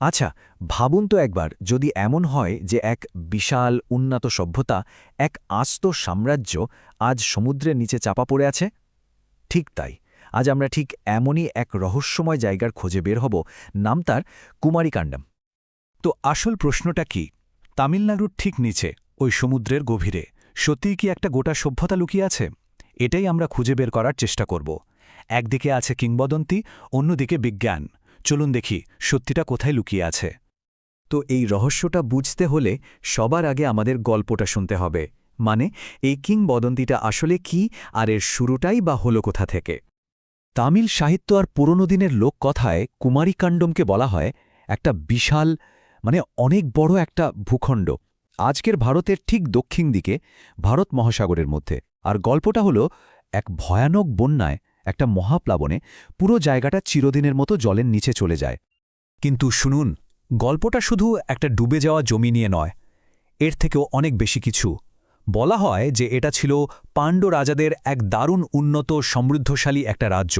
আচ্ছা ভাবুন তো একবার, যদি এমন হয় যে এক বিশাল উন্নত সভ্যতা, এক আস্ত সাম্রাজ্য আজ সমুদ্রের নিচে চাপা পড়ে আছে? ঠিক তাই। আজ আমরা ঠিক এমনই এক রহস্যময় জায়গার খোঁজে বের হব। নাম তার কুমারীকাণ্ডম তো আসল প্রশ্নটা কি? তামিলনাড়ুর ঠিক নিচে, ওই সমুদ্রের গভীরে, সত্যিই কি একটা গোটা সভ্যতা লুকিয়ে আছে? এটাই আমরা খুঁজে বের করার চেষ্টা করব। একদিকে আছে কিংবদন্তি, অন্যদিকে বিজ্ঞান। চলুন দেখি সত্যিটা কোথায় লুকিয়ে আছে। তো এই রহস্যটা বুঝতে হলে সবার আগে আমাদের গল্পটা শুনতে হবে। মানে এই কিংবদন্তিটা আসলে কি আর এর শুরুটাই বা হলো কোথা থেকে? তামিল সাহিত্য আর পুরনো দিনের লোককথায় কুমারীকাণ্ডমকে বলা হয় একটা বিশাল মানে অনেক বড় একটা ভূখণ্ড। আজকের ভারতের ঠিক দক্ষিণ দিকে, ভারত মহাসাগরের মধ্যে। আর গল্পটা হলো এক ভয়ানক বন্যায় একটা মহাপ্লাবনে পুরো জায়গাটা চিরদিনের মতো জলের নিচে চলে যায়। কিন্তু শুনুন, গল্পটা শুধু একটা ডুবে যাওয়া জমি নিয়ে নয়, এর থেকেও অনেক বেশি কিছু। বলা হয় যে এটা ছিল পাণ্ড রাজাদের এক দারুণ উন্নত, সমৃদ্ধশালী একটা রাজ্য।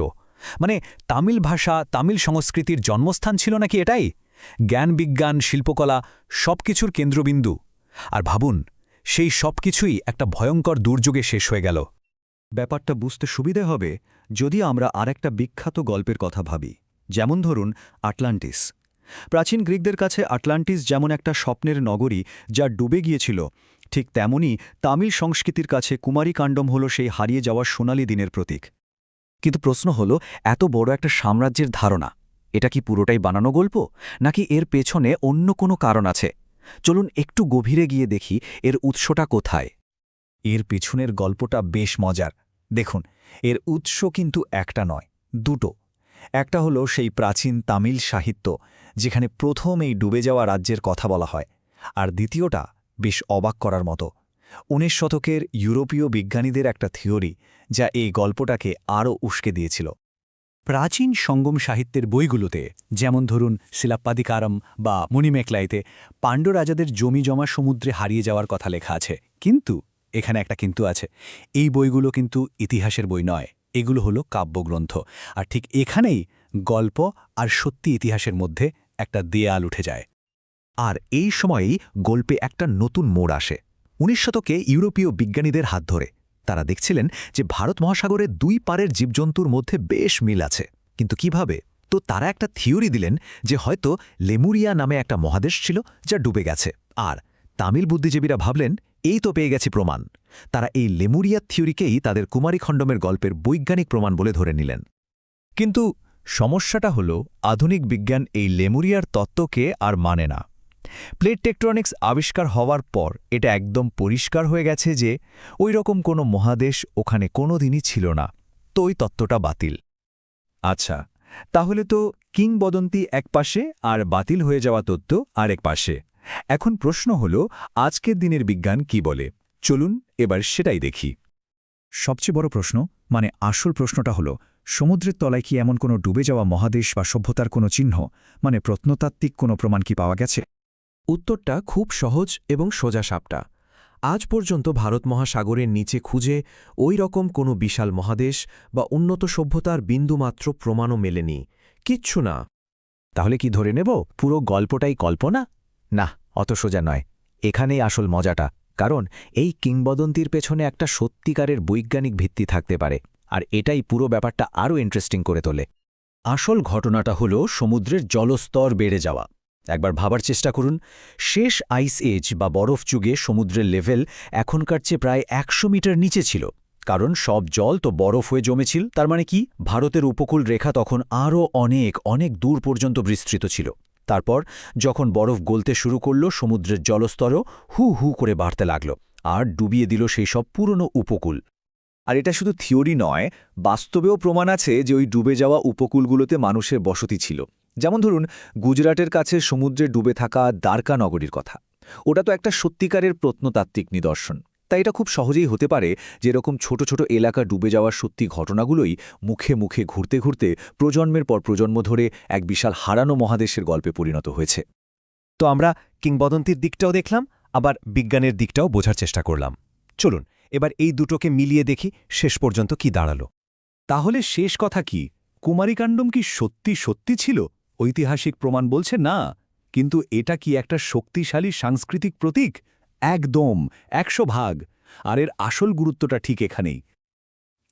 মানে তামিল ভাষা, তামিল সংস্কৃতির জন্মস্থান ছিল নাকি এটাই? জ্ঞান, বিজ্ঞান, শিল্পকলা সবকিছুর কেন্দ্রবিন্দু। আর ভাবুন, সেই সবকিছুই একটা ভয়ঙ্কর দুর্যোগে শেষ হয়ে গেল। ব্যাপারটা বুঝতে সুবিধে হবে যদি আমরা আরেকটা বিখ্যাত গল্পের কথা ভাবি। যেমন ধরুন, আটলান্টিস। প্রাচীন গ্রিকদের কাছে আটলান্টিস যেমন একটা স্বপ্নের নগরী যা ডুবে গিয়েছিল, ঠিক তেমনি তামিল সংস্কৃতির কাছে কুমারী কাণ্ডম হল সেই হারিয়ে যাওয়া সোনালি দিনের প্রতীক। কিন্তু প্রশ্ন হল, এত বড় একটা সাম্রাজ্যের ধারণা, এটা কি পুরোটাই বানানো গল্প, নাকি এর পেছনে অন্য কোনো কারণ আছে? চলুন একটু গভীরে গিয়ে দেখি এর উৎসটা কোথায়। এর পিছনের গল্পটা বেশ মজার। দেখুন, এর উৎস কিন্তু একটা নয়, দুটো। একটা হলো সেই প্রাচীন তামিল সাহিত্য, যেখানে প্রথম এই ডুবে যাওয়া রাজ্যের কথা বলা হয়, আর দ্বিতীয়টা বেশ অবাক করার মতো। উনিশ শতকের ইউরোপীয় বিজ্ঞানীদের একটা থিওরি, যা এই গল্পটাকে আরও উস্কে দিয়েছিল। প্রাচীন সঙ্গম সাহিত্যের বইগুলোতে, যেমন ধরুন শিলাপ্পাদিকারম বা মণিমেকলাইতে পাণ্ড রাজাদের জমি জমা সমুদ্রে হারিয়ে যাওয়ার কথা লেখা আছে। কিন্তু এখানে একটা কিন্তু আছে। এই বইগুলো কিন্তু ইতিহাসের বই নয়, এগুলো হলো কাব্যগ্রন্থ। আর ঠিক এখানেই গল্প আর সত্যি ইতিহাসের মধ্যে একটা দেয়াল উঠে যায়। আর এই সময়েই গল্পে একটা নতুন মোড় আসে। উনিশ শতকে ইউরোপীয় বিজ্ঞানীদের হাত ধরে তারা দেখছিলেন যে ভারত মহাসাগরের দুই পারের জীবজন্তুর মধ্যে বেশ মিল আছে। কিন্তু কীভাবে? তো তারা একটা থিওরি দিলেন যে হয়তো লেমুরিয়া নামে একটা মহাদেশ ছিল যা ডুবে গেছে। আর তামিল বুদ্ধিজীবীরা ভাবলেন, এই তো পেয়ে গেছি প্রমাণ। তারা এই লেমুরিয়া থিওরিকেই তাদের কুমারী খণ্ডমের গল্পের বৈজ্ঞানিক প্রমাণ বলে ধরে নিলেন। কিন্তু সমস্যাটা হল, আধুনিক বিজ্ঞান এই লেমুরিয়ার তত্ত্বকে আর মানে না। প্লেট টেকট্রনিক্স আবিষ্কার হওয়ার পর এটা একদম পরিষ্কার হয়ে গেছে যে, ওই রকম কোনো মহাদেশ ওখানে কোনো দিনই ছিল না। তো ওই তত্ত্বটা বাতিল। আচ্ছা তাহলে তো কিংবদন্তি এক পাশে আর বাতিল হয়ে যাওয়া তত্ত্ব আরেক পাশে। এখন প্রশ্ন হল, আজকের দিনের বিজ্ঞান কি বলে? চলুন এবার সেটাই দেখি। সবচেয়ে বড় প্রশ্ন মানে আসল প্রশ্নটা হল, সমুদ্রের তলায় কি এমন কোনো ডুবে যাওয়া মহাদেশ বা সভ্যতার কোনো চিহ্ন? মানে প্রত্নতাত্ত্বিক কোনো প্রমাণ কি পাওয়া গেছে? উত্তরটা খুব সহজ এবং সোজা সাপটা। আজ পর্যন্ত ভারত মহাসাগরের নিচে খুঁজে ওই রকম কোনো বিশাল মহাদেশ বা উন্নত সভ্যতার বিন্দুমাত্র প্রমাণও মেলেনি। কিচ্ছু না। তাহলে কি ধরে নেব? পুরো গল্পটাই কল্পনা? না, অত সোজা নয়। এখানেই আসল মজাটা, কারণ এই কিংবদন্তির পেছনে একটা সত্যিকারের বৈজ্ঞানিক ভিত্তি থাকতে পারে, আর এটাই পুরো ব্যাপারটা আরও ইন্টারেস্টিং করে তোলে। আসল ঘটনাটা হল সমুদ্রের জলস্তর বেড়ে যাওয়া। একবার ভাবার চেষ্টা করুন, শেষ আইস এজ বা বরফ যুগে সমুদ্রের লেভেল এখনকার চেয়ে প্রায় একশো মিটার নিচে ছিল, কারণ সব জল তো বরফ হয়ে জমেছিল, তার মানে কি? ভারতের উপকূল রেখা তখন আরও অনেক অনেক দূর পর্যন্ত বিস্তৃত ছিল। তারপর যখন বরফ গলতে শুরু করল, সমুদ্রের জলস্তরও হু হু করে বাড়তে লাগল আর ডুবিয়ে দিল সেই সব পুরনো উপকূল। আর এটা শুধু থিওরি নয়, বাস্তবেও প্রমাণ আছে যে ওই ডুবে যাওয়া উপকূলগুলোতে মানুষের বসতি ছিল। যেমন ধরুন, গুজরাটের কাছে সমুদ্রে ডুবে থাকা দ্বারকা নগরীর কথা। ওটা তো একটা সত্যিকারের প্রত্নতাত্ত্বিক নিদর্শন। তাই এটা খুব সহজেই হতে পারে যে এরকম ছোট ছোট এলাকা ডুবে যাওয়ার সত্যি ঘটনাগুলোই মুখে মুখে ঘুরতে ঘুরতে প্রজন্মের পর প্রজন্ম ধরে এক বিশাল হারানো মহাদেশের গল্পে পরিণত হয়েছে। তো আমরা কিংবদন্তির দিকটাও দেখলাম, আবার বিজ্ঞানের দিকটাও বোঝার চেষ্টা করলাম। চলুন, এবার এই দুটোকে মিলিয়ে দেখি শেষ পর্যন্ত কি দাঁড়াল। তাহলে শেষ কথা কি? কুমারীকাণ্ডম কি সত্যি সত্যি ছিল? ঐতিহাসিক প্রমাণ বলছে না, কিন্তু এটা কি একটা শক্তিশালী সাংস্কৃতিক প্রতীক? একদম, একশো ভাগ। আর এর আসল গুরুত্বটা ঠিক এখানেই।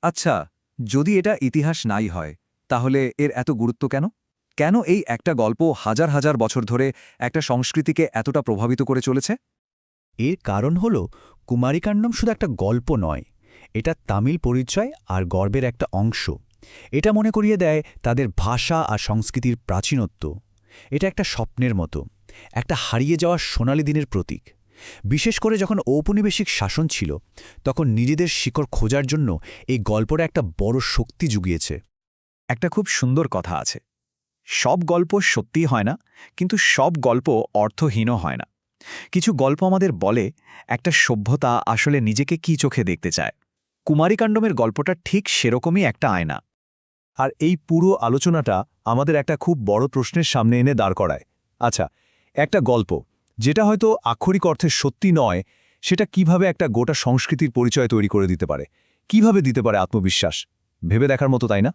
আচ্ছা যদি এটা ইতিহাস নাই হয়, তাহলে এর এত গুরুত্ব কেন? কেন এই একটা গল্প হাজার হাজার বছর ধরে একটা সংস্কৃতিকে এতটা প্রভাবিত করে চলেছে? এর কারণ হল কুমারীকাণ্ডম শুধু একটা গল্প নয়। এটা তামিল পরিচয় আর গর্বের একটা অংশ। এটা মনে করিয়ে দেয় তাদের ভাষা আর সংস্কৃতির প্রাচীনত্ব। এটা একটা স্বপ্নের মতো। একটা হারিয়ে যাওয়া সোনালি দিনের প্রতীক। বিশেষ করে যখন ঔপনিবেশিক শাসন ছিল, তখন নিজেদের শিকড় খোঁজার জন্য এই গল্পটা একটা বড় শক্তি জুগিয়েছে। একটা খুব সুন্দর কথা আছে। সব গল্প সত্যি হয় না, কিন্তু সব গল্প অর্থহীনও হয় না। কিছু গল্প আমাদের বলে একটা সভ্যতা আসলে নিজেকে কি চোখে দেখতে চায়। কুমারীকাণ্ডমের গল্পটা ঠিক সেরকমই একটা আয়না। আর এই পুরো আলোচনাটা আমাদের একটা খুব বড় প্রশ্নের সামনে এনে দাঁড় করায়। আচ্ছা একটা গল্প। যেটা হয়তো আক্ষরিক অর্থে সত্যি নয়, সেটা কীভাবে একটা গোটা সংস্কৃতির পরিচয় তৈরি করে দিতে পারে? কীভাবে দিতে পারে আত্মবিশ্বাস? ভেবে দেখার মতো, তাই না?